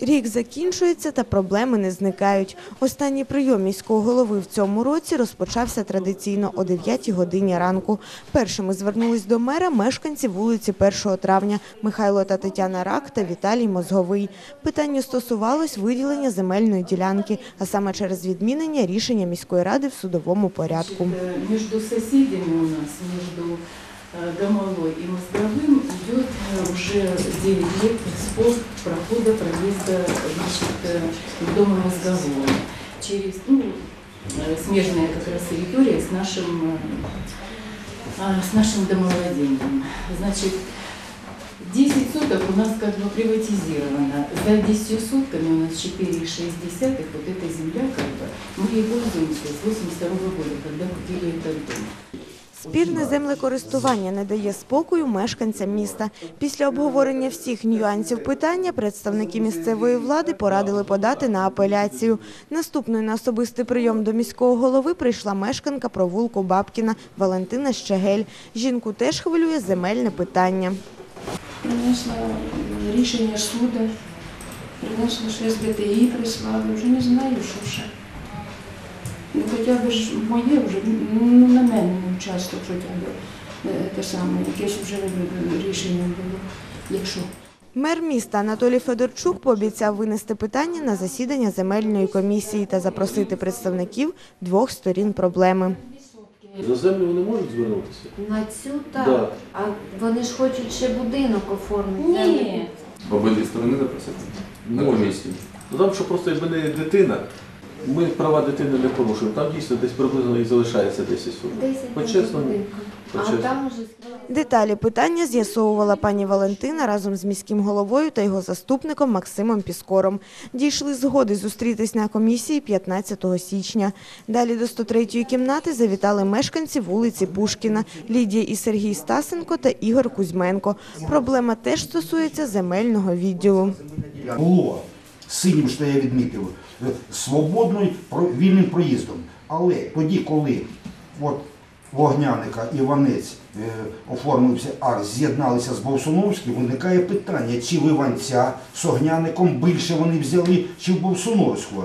Рік закінчується та проблеми не зникають. Останній прийом міського голови в цьому році розпочався традиційно о 9 годині ранку. Першими звернулись до мера мешканці вулиці 1 травня Михайло та Тетяна Рак та Віталій Мозговий. Питання стосувалось виділення земельної ділянки, а саме через відмінення рішення міської ради в судовому порядку. Э, Между соседями у нас, между э, Домовой и Мозговым идет э, уже 9 лет спор прохода проезда значит, э, в дома Мозгового. Через, ну, э, смежная как раз территория с нашим, э, а, с нашим домовладением. Значит, 10 соток у нас как бы приватизировано. За 10 сотками у нас 4,6 вот эта земля как бы. Мы ей пользуемся с 82 года, когда купили этот дом. Спірне землекористування не дає спокою мешканцям міста. Після обговорення всіх нюансів питання представники місцевої влади порадили подати на апеляцію. Наступною на особистий прийом до міського голови прийшла мешканка провулку Бабкіна Валентина Щегель. Жінку теж хвилює земельне питання. Принесла рішення суду, принесла ще з БТІ прислали, вже не знаю, що ще. Ну, хоча б моє вже, ну, на мене хоча б е, те саме, якесь вже е, рішення було, якщо. Мер міста Анатолій Федорчук пообіцяв винести питання на засідання земельної комісії та запросити представників двох сторін проблеми. За землю вони можуть звернутися? На цю так. Да. А вони ж хочуть ще будинок оформити. Ні. Обидві сторони запросити? На комісію. Ну там, що просто якби не дитина, ми права дитини не порушуємо. Там дійсно десь приблизно і залишається 10 соток. 10 По-чесному. А там уже Деталі питання з'ясовувала пані Валентина разом з міським головою та його заступником Максимом Піскором. Дійшли згоди зустрітись на комісії 15 січня. Далі до 103-ї кімнати завітали мешканці вулиці Пушкіна Лідія і Сергій Стасенко та Ігор Кузьменко. Проблема теж стосується земельного відділу. було синім, що я відмітив, свободною вільним проїздом. Але тоді, коли от Вогняника Іванець е, оформився акт, з'єдналися з Бовсуновським, виникає питання, чи в Іванця з Огняником більше вони взяли, чи в Бовсуновського.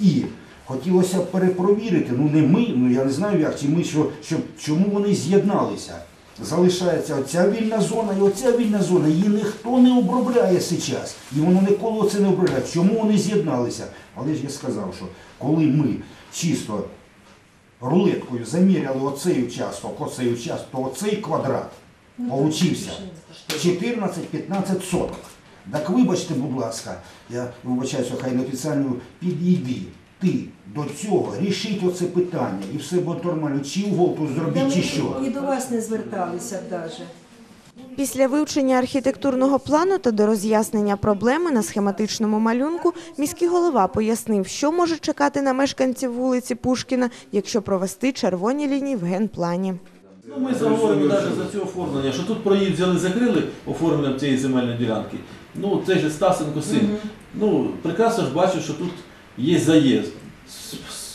І хотілося перепровірити, ну не ми, ну я не знаю як, чи ми, що, що, чому вони з'єдналися. Залишається оця вільна зона і оця вільна зона. Її ніхто не обробляє зараз. І воно ніколи це не обробляє. Чому вони з'єдналися? Але ж я сказав, що коли ми чисто рулеткою заміряли оцей участок, оцей участок, то оцей квадрат получився 14-15 соток. Так вибачте, будь ласка, я вибачаюся, хай неофіційно підійди. Ти до цього рішіть оце питання і все буде нормально. Чи угол зробіть, чи що. І до вас не зверталися навіть. Після вивчення архітектурного плану та до роз'яснення проблеми на схематичному малюнку міський голова пояснив, що може чекати на мешканців вулиці Пушкіна, якщо провести червоні лінії в генплані. Ну, ми заговоримо навіть за це оформлення, що тут проїзд взяли, закрили оформленням цієї земельної ділянки. Ну, цей же Стасенко син. Ну, прекрасно ж бачу, що тут є заїзд.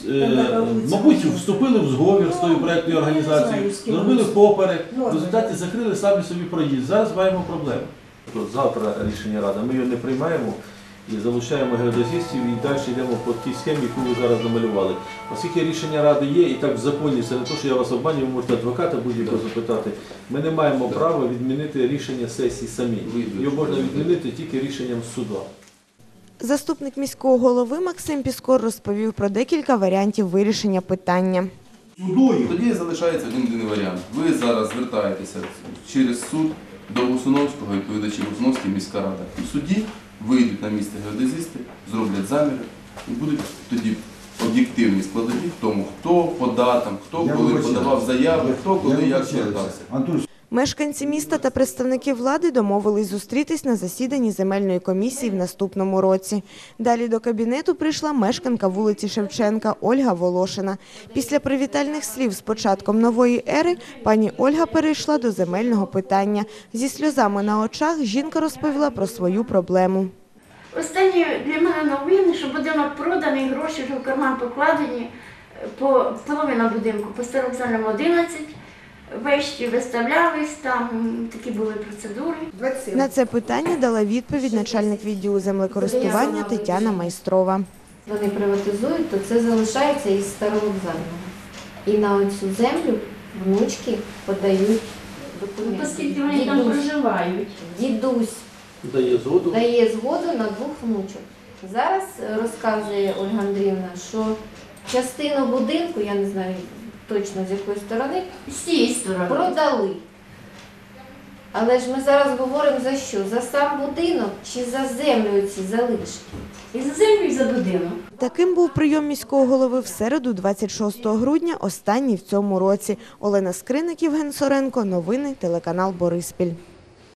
Е, Мабуть, вступили в зговір з тою проєктною Ну, не організацією, зробили поперек, в результаті закрили самі собі проїзд. Зараз маємо проблему. Завтра рішення ради, ми його не приймаємо і залучаємо геодезистів і далі йдемо по тій схемі, яку ви зараз намалювали. Оскільки рішення ради є, і так в законі, це не те, що я вас обманюю, ви можете адвоката будь-якого запитати. Ми не маємо права відмінити рішення сесії самі. Його можна відмінити тільки рішенням суду. Заступник міського голови Максим Піскор розповів про декілька варіантів вирішення питання. Судою Тоді залишається один єдиний варіант. Ви зараз звертаєтеся через суд до Гусуновського, відповідачі Гусуновський міська рада. В суді вийдуть на місце геодезисти, зроблять заміри і будуть тоді об'єктивні складові в тому, хто по датам, хто коли подавав заяви, хто коли як звертався. Мешканці міста та представники влади домовились зустрітись на засіданні земельної комісії в наступному році. Далі до кабінету прийшла мешканка вулиці Шевченка Ольга Волошина. Після привітальних слів з початком нової ери пані Ольга перейшла до земельного питання. Зі сльозами на очах жінка розповіла про свою проблему. Останні для мене новини, що будинок проданий, гроші вже в карман покладені, по половина будинку по Старокзальному 11, вещі виставлялись, там такі були процедури. На це питання дала відповідь начальник відділу землекористування Тетяна Майстрова. Вони приватизують, то це залишається із старовокзального. І на цю землю внучки подають документи. Оскільки вони там Дідусь, проживають. дідусь Дає згоду. дає згоду на двох внучок. Зараз розказує Ольга Андріївна, що частину будинку, я не знаю точно з якої сторони, З цієї сторони. продали. Але ж ми зараз говоримо за що? За сам будинок чи за землю ці залишки? І за землю, і за будинок. Таким був прийом міського голови в середу, 26 грудня, останній в цьому році. Олена Скриник, Євген Соренко. Новини телеканал Бориспіль.